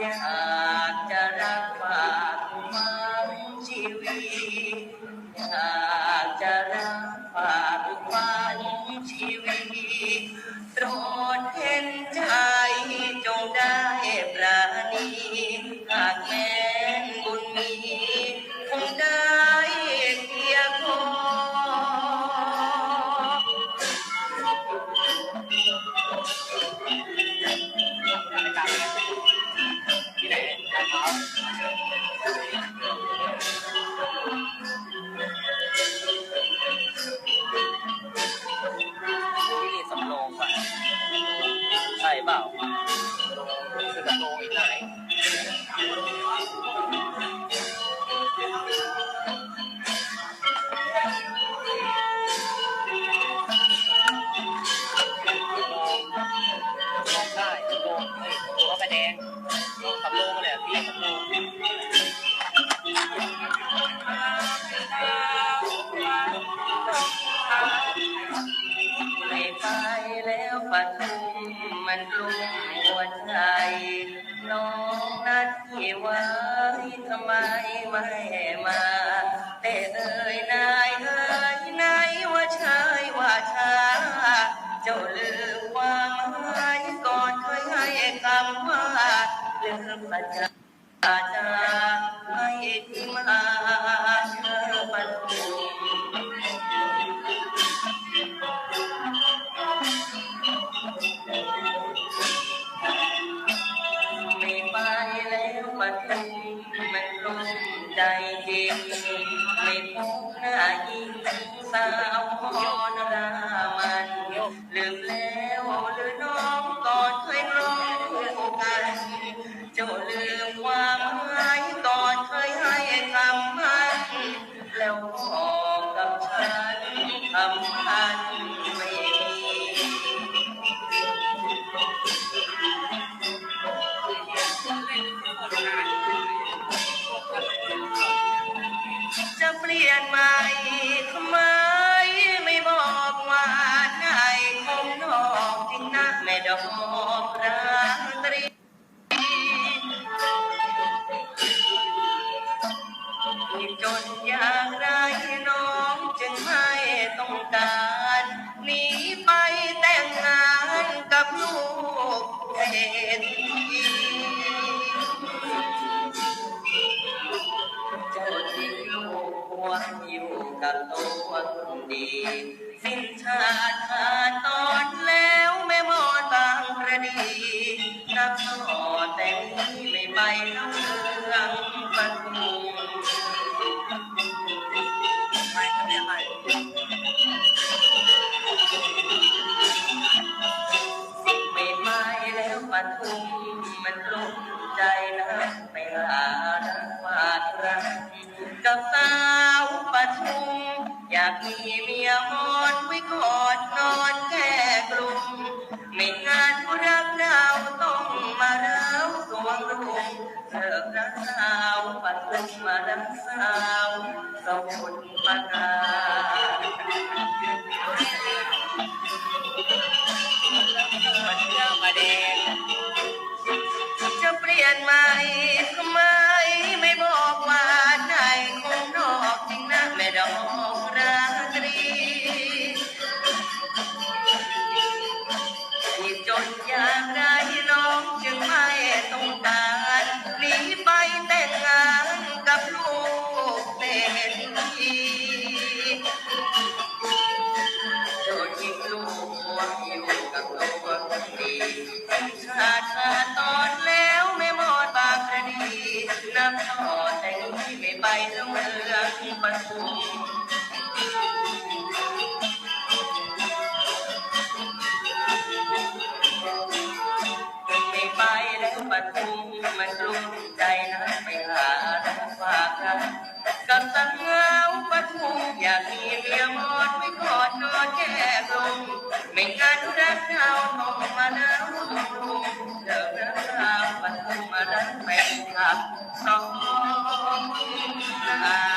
อยากจะรักฝากมังชีวิตอยากจะรักฝากมังชีวิตโปรดเห็นใจ ไม่ไปแล้วปัทุมมันกลุ่มหัวใจ น้องนัดที่ไว้ทำไมไม่มา แต่เอ่ยนายเอ่ยนายว่าชายว่าชาเจ้าลืมความหมายก่อนเคยให้คำว่าลืมประจา จาให้ที่มาเธอปัทุมไม่ไปแล้วมันมันรุ่มใจจริงไม่พบหน้ายิ่งสาวพรรามันลืมแล้ว พันไม่มีจะเปลี่ยนใหม่ ไม่ไม่แล้วปทุมมันกลุ้มใจนะไปหารักฝารักกับสาวปทุม อยากมีเมียมอ วงรุมเลิกรักสาวปัดลงมารักสาวสมุนปากกามาเที่ยวมาแดงจะเปลี่ยนไหม รษฐีโดนยิงลูกหัวอยู่กับตัวดีชาติขาดตอนแล้วไม่หมดบางคดีนับต่อแต่นี้ไม่ไปต้งเมืองปทุมไม่ไปแล้วปทุมมันกลุ้ม ไม่